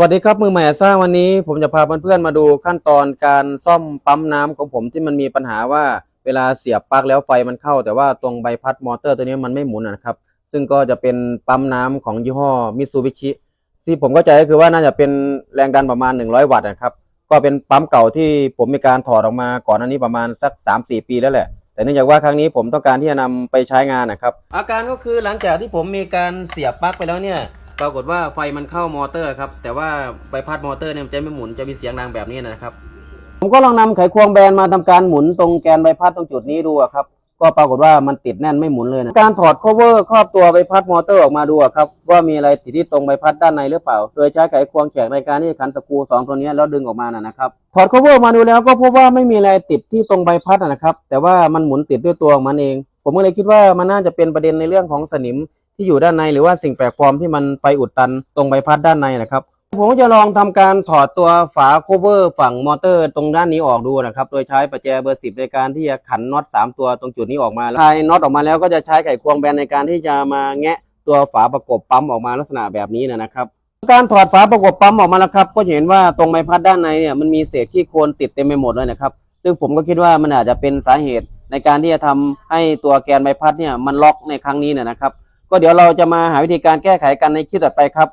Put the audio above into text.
วัสดีครับมือใหม่สร้างวันนี้ผมจะพาเพื่อนๆมาดูขั้นตอนการซ่อมปั๊มน้ำของผมที่มันมีปัญหาว่าเวลาเสียบปลั๊กแล้วไฟมันเข้า แต่ว่าตรงใบพัดมอเตอร์ตัวนี้มันไม่หมุนนะครับ ซึ่งก็จะเป็นปั๊มน้ำของยี่ห้อมิตซูบิชิที่ผมเข้าใจก็คือว่าน่าจะเป็นแรงดันประมาณ 100 วัตต์นะครับก็เป็นปั๊มเก่าที่ผมมีการถอดออกมาก่อนอันนี้ประมาณสัก 3-4 ปีแล้วแหละแต่เนื่องจากว่าครั้งนี้ผมต้องการที่จะนำไปใช้งานนะครับ อาการก็คือหลังจากที่ผมมีการเสียบปลั๊กไปแล้วเนี่ย ปรากฏว่าไฟมันเข้ามอเตอร์ครับ แต่ว่าใบพัดมอเตอร์เนี่ยมันจะไม่หมุนจะมีเสียงดังแบบนี้นะครับ ผมก็ลองนำไขควงแบนมาทำการหมุนตรงแกนใบพัดตรงจุดนี้ดูอะครับ ก็ปรากฏว่ามันติดแน่นไม่หมุนเลยนะการถอด cover ครอบตัวใบพัดมอเตอร์ออกมาดูอะครับ ว่ามีอะไรติดที่ตรงใบพัดด้านในหรือเปล่า โดยใช้ไขควงแขกในการที่ขันตะปูสองตัวนี้แล้วดึงออกมานะนะครับ ถอด cover มาดูแล้วก็พบว่าไม่มีอะไรติดที่ตรงใบพัดอะนะครับ แต่ว่ามันหมุนติดด้วยตัวของมันเอง ผมก็เลยคิดว่ามันน่าจะเป็นประเด็นในเรื่องของสนิม ที่อยู่ด้านในหรือว่าสิ่งแปลกปลอมที่มันไปอุดตันตรงใบพัดด้านในนะครับ ผมก็จะลองทำการถอดตัวฝาโคเวอร์ฝั่งมอเตอร์ ตรงด้านนี้ออกดูนะครับ โดยใช้ประแจเบอร์สิบในการที่จะขันน็อตสามตัวตรงจุดนี้ออกมาคลายน็อตออกมาแล้วก็จะใช้ไขควงแบนในการที่จะมาแงะตัวฝาประกบปั๊มออกมาลักษณะแบบนี้นะครับการถอดฝาประกบปั๊มออกมาแล้วครับ ก็เห็นว่าตรงใบพัดด้านในเนี่ยมันมีเศษขี้โคลนติดเต็มไปหมดเลยนะครับ ซึ่งผมก็คิดว่ามันอาจจะเป็นสาเหตุในการที่จะทำให้ตัวแกนใบพัดเนี่ยมันล็อกในครั้งนี้นะครับ ก็เดี๋ยวเราจะมาหาวิธีการแก้ไขกันในคลิปต่อไปครับ